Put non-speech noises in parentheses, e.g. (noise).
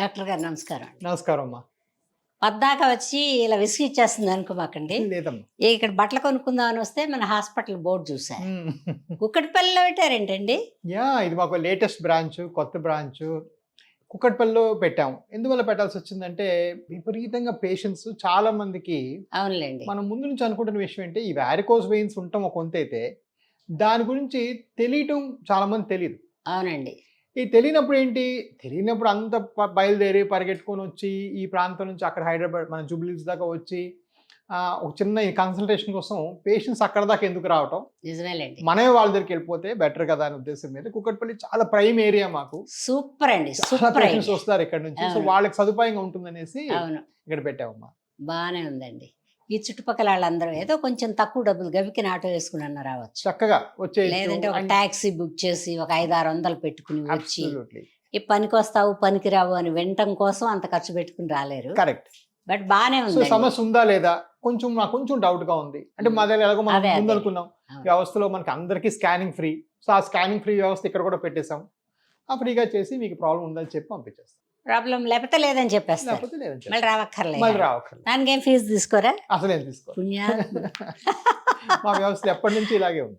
Doctor గారు నమస్కారం నమస్కారం అమ్మా. పద్దాక వచ్చి ఇలా విసిగిచ్చేస్తుంది అనుకోమాకండి. లేదమ్మా. ఏ ఇక్కడ బట్టలు కొనుక్కుందామని వస్తే మన హాస్పిటల్ బోర్డు చూసారు. కుక్కటిపల్లిలో పెట్టారేంటండి? యా ఇది మాకు లేటెస్ట్ బ్రాంచ్ కొత్త బ్రాంచ్. కుక్కట్పల్లిలో పెట్టాం ఎందువల్ల పెట్టాల్సి వచ్చిందంటే విపరీతంగా పేషెంట్స్ చాలా మందికి అవునులేండి. మనం ముందు నుంచి అనుకుంటున్న విషయం ఏంటి ఈ వ్యారికోస్ వెయిన్స్ ఒక కొంత అయితే దాని గురించి తెలియటం చాలా మంది తెలియదు అవునండి. ఈ తెలియనప్పుడు ఏంటి? తెలియనప్పుడు అంత బయలుదేరి పరిగెట్టుకొని వచ్చి ఈ ప్రాంతం నుంచి అక్కడ హైదరాబాద్ మన జూబ్లీస్ దాకా వచ్చి ఆ, ఒక చిన్న కన్సల్టేషన్ కోసం పేషెంట్స్ అక్కడ దాకా ఎందుకు రావటం? నిజమేలేండి. మనమే వాళ్ళ దగ్గరికి వెళ్ళిపోతే బెటర్ కదా అనే ఉద్దేశం మీద కుక్కట్పల్లి చాలా ప్రైమ్ ఏరియా మాకు. సూపర్ అండి సూపర్ వస్తారు ఇక్కడ నుంచి. సో. వాళ్ళకి సదుపాయంగా ఉంటుందనేసి ఇక్కడ పెట్టామమ్మా. బాగానే ఉందండి. ఈ చుట్టుపక్కల వాళ్ళందరూ ఏదో కొంచెం తక్కువ డబ్బులు గవికిన ఆటో వేసుకుని అన్న రావచ్చు. చక్కగా వచ్చే లేదంటే ఒక టాక్సీ బుక్ చేసి ఒక ఐదు ఆరు వందలు పెట్టుకుని వచ్చి. ఈ పనికి వస్తావు పనికి రావు అని వినటం కోసం అంత ఖర్చు పెట్టుకుని రాలేరు. కరెక్ట్ బట్ బాగానే సో ఉంది సమస్య ఉందా లేదా? కొంచెం నాకు కొంచెం డౌట్గా ఉంది. అంటే మా దగ్గర ఎలాగో మనం. ముందు అనుకున్నాం. వ్యవస్థలో మనకి అందరికీ స్కానింగ్ ఫ్రీ సో ఆ స్కానింగ్ ఫ్రీ వ్యవస్థ ఇక్కడ కూడా పెట్టేశాం. ఆ ఫ్రీగా చేసి మీకు ప్రాబ్లం ఉందని చెప్పి పంపించేస్తాం. ప్రాబ్లం లేకపోతే లేదని చెప్పేస్తారు. లేకపోతే లేదని చెప్పి మళ్ళీ రావక్కర్లేదు మళ్ళీ రావక్కర్లేదు దానికి ఏం ఫీజు తీసుకోరా? అసలు ఏం తీసుకో పుణ్యా (laughs) మా వ్యవస్థ ఎప్పటి నుంచి ఇలాగే ఉంది.